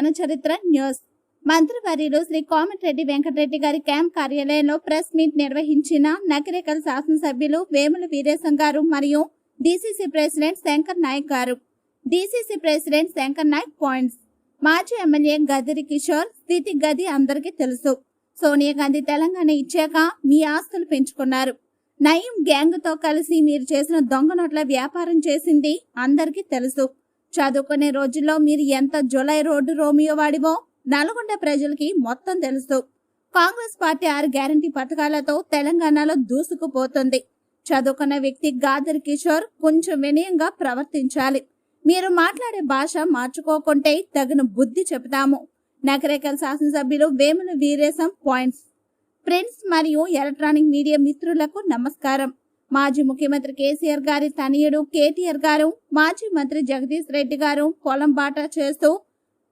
జనచరిత్ర news. మంత్రివర్యులు శ్రీ కోమటిరెడ్డి వెంకటరెడ్డి గారి camp కార్యాలయంలో ప్రెస్ మీట్ నిర్వహించిన నకిరేకల్ శాసనసభ్యులు వేముల వీరేశం గారు మరియు డీసీసీ ప్రెసిడెంట్ శంకర్ నాయక్ గారు. DCC president Shankar Nayak points. మాజీ ఎమ్మెల్యే గదిరి కిషోర్ స్థితి గది అందరికీ తెలుసు. సోనియా గాంధీ తెలంగాణ ఇచ్చాక మీ ఆస్తులు పెంచుకున్నారు. నయీం గ్యాంగ్తో కలిసి మీరు చేసిన దొంగ నోట్ల వ్యాపారం చేసింది అందరికీ తెలుసు. చదువుకునే రోజుల్లో మీరు ఎంత జులై రోడ్డు రోమియో వాడివో? నల్గొండ ప్రజలకి మొత్తం తెలుసు. కాంగ్రెస్ పార్టీ ఆరు గ్యారంటీ పథకాలతో తెలంగాణలో దూసుకుపోతుంది. చదువుకున్న వ్యక్తి గాదర్ కిషోర్ కొంచెం వినయంగా ప్రవర్తించాలి. మీరు మాట్లాడే భాష మార్చుకోకుంటే తగిన బుద్ధి చెబుతాము. నగరేకల్ శాసనసభ్యులు వేముల వీరేశం పాయింట్స్. ప్రింట్స్ మరియు ఎలక్ట్రానిక్ మీడియా మిత్రులకు నమస్కారం. మాజీ ముఖ్యమంత్రి కేసీఆర్ గారి తనయుడు కేటీఆర్ గారు మాజీ మంత్రి జగదీష్ రెడ్డి గారు పొలం బాట చేస్తూ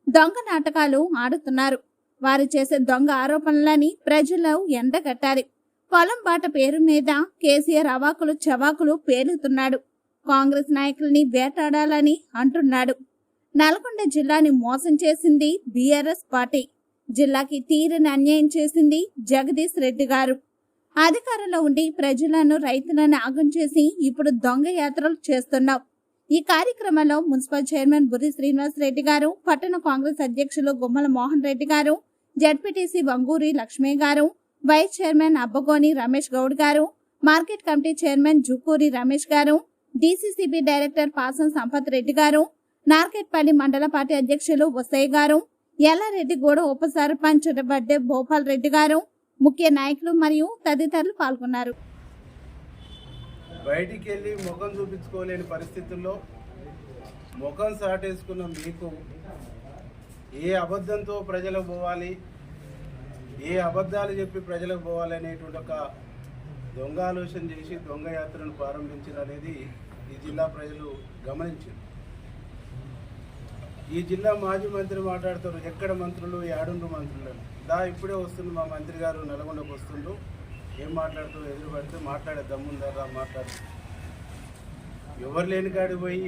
దొంగ నాటకాలు ఆడుతున్నారు. వారు చేసే దొంగ ఆరోపణలని ప్రజలు ఎండగట్టాలి పొలం బాట పేరు మీద కేసీఆర్ అవాకులు చవాకులు పేలుతున్నాడు. కాంగ్రెస్ నాయకుల్ని వేటాడాలని అంటున్నాడు. నల్గొండ జిల్లాని మోసం చేసింది బీఆర్ఎస్ పార్టీ. జిల్లాకి తీరని అన్యాయం చేసింది జగదీష్ రెడ్డి గారు. అధికారంలో ఉండి ప్రజలను రైతులను ఆగం చేసి ఇప్పుడు దొంగ యాత్రలు చేస్తున్నావు. ఈ కార్యక్రమంలో మున్సిపల్ చైర్మన్ బుర్రి శ్రీనివాస్ రెడ్డి గారు పట్టణ కాంగ్రెస్ అధ్యక్షులు గుమ్మల మోహన్ రెడ్డి గారు జడ్పీటీసీ వంగూరి లక్ష్మీ గారు వైస్ చైర్మన్ అబ్బగోని రమేష్ గౌడ్ గారు market committee chairman Jukuri Ramesh గారు డీసీసీబీ డైరెక్టర్ పాసం సంపత్ రెడ్డి గారు నార్కెట్పల్లి మండల పార్టీ అధ్యక్షులు వసయ్య గారు ఎల్లారెడ్డి గూడ ఉప సర్పంచ్ బడ్డే భోపాల్ రెడ్డి గారు ముఖ్య నాయకులు మరియు తదితరులు పాల్గొన్నారు. బయటికి వెళ్ళి ముఖం చూపించుకోలేని పరిస్థితుల్లో ముఖం సాటేసుకున్న మీకు ఏ అబద్ధంతో ప్రజలకు పోవాలి ఏ అబద్ధాలు చెప్పి ప్రజలకు పోవాలి అనేటువంటి ఒక దొంగ ఆలోచన చేసి దొంగ యాత్రను ప్రారంభించారు అనేది ఈ జిల్లా ప్రజలు గమనించారు. ఈ జిల్లా మాజీ మంత్రి మాట్లాడుతారు ఎక్కడ మంత్రులు ఏడుండ్రు మంత్రులు దా ఇప్పుడే వస్తుంది మా మంత్రి గారు నల్గొండకు వస్తుండ్రు ఏం మాట్లాడుతూ ఎదురు పడితే మాట్లాడే దమ్ముందా? రా మాట్లాడు. ఎవరు లేని కాడికి పోయి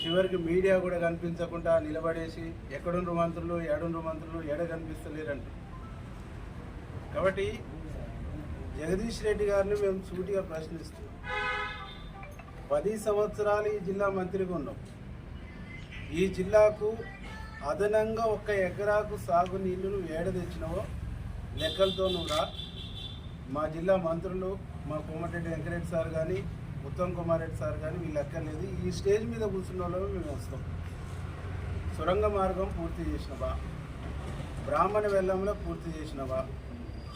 చివరికి మీడియా కూడా కనిపించకుండా నిలబడేసి ఎక్కడుండ్రు మంత్రులు ఏడుండ్రు మంత్రులు ఎడ కనిపిస్తలేరంట. కాబట్టి జగదీష్ రెడ్డి గారిని మేము సూటిగా ప్రశ్నిస్తాం పది సంవత్సరాలు ఈ జిల్లా మంత్రిగా ఉన్నాం. ఈ జిల్లాకు అదనంగా ఒక ఎకరాకు సాగు ఏడ తెచ్చినవో లెక్కలతో నువ్వు రా. మా జిల్లా మంత్రులు మా కోమటిరెడ్డి వెంకరెడ్డి సార్ కానీ ఉత్తమ్ కుమార్ రెడ్డి సార్ కానీ వీళ్ళు ఎక్కర్లేదు. ఈ స్టేజ్ మీద కూర్చున్న వాళ్ళమే మేము వస్తాం. సొరంగ మార్గం పూర్తి చేసినవా? బ్రాహ్మణ వెల్లంలో పూర్తి చేసినవా?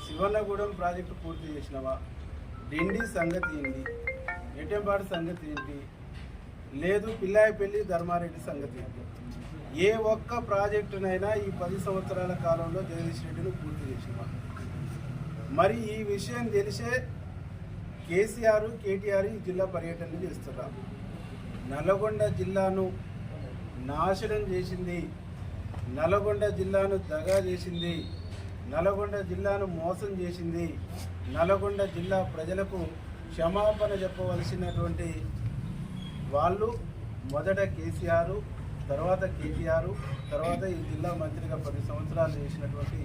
శివన్నగూడెం ప్రాజెక్టు పూర్తి చేసినవా? డిండి సంగతి ఏంటి? ఎటెంపాడు సంగతి ఏంటి? లేదు పిల్లాయపల్లి ధర్మారెడ్డి సంగతి. ఏ ఒక్క ప్రాజెక్టునైనా ఈ పది సంవత్సరాల కాలంలో జగదీష్ రెడ్డిని పూర్తి చేసిన మరి ఈ విషయం తెలిసే కేసీఆర్ కేటీఆర్ ఈ జిల్లా పర్యటన చేస్తున్నారు. నల్గొండ జిల్లాను నాశనం చేసింది నల్గొండ జిల్లాను దగా చేసింది నల్గొండ జిల్లాను మోసం చేసింది నల్గొండ జిల్లా ప్రజలకు క్షమాపణ చెప్పవలసినటువంటి వాళ్ళు మొదట కేసీఆర్ తర్వాత కేటీఆర్ తర్వాత ఈ జిల్లా మంత్రిగా పది సంవత్సరాలు చేసినటువంటి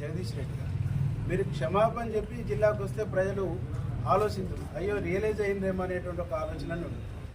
జగదీష్ రెడ్డి గారు. మీరు క్షమాపణ చెప్పి జిల్లాకు వస్తే ప్రజలు ఆలోచించరు. అయ్యో రియలైజ్ అయిందేమో అనేటువంటి ఒక ఆలోచనను ఉంది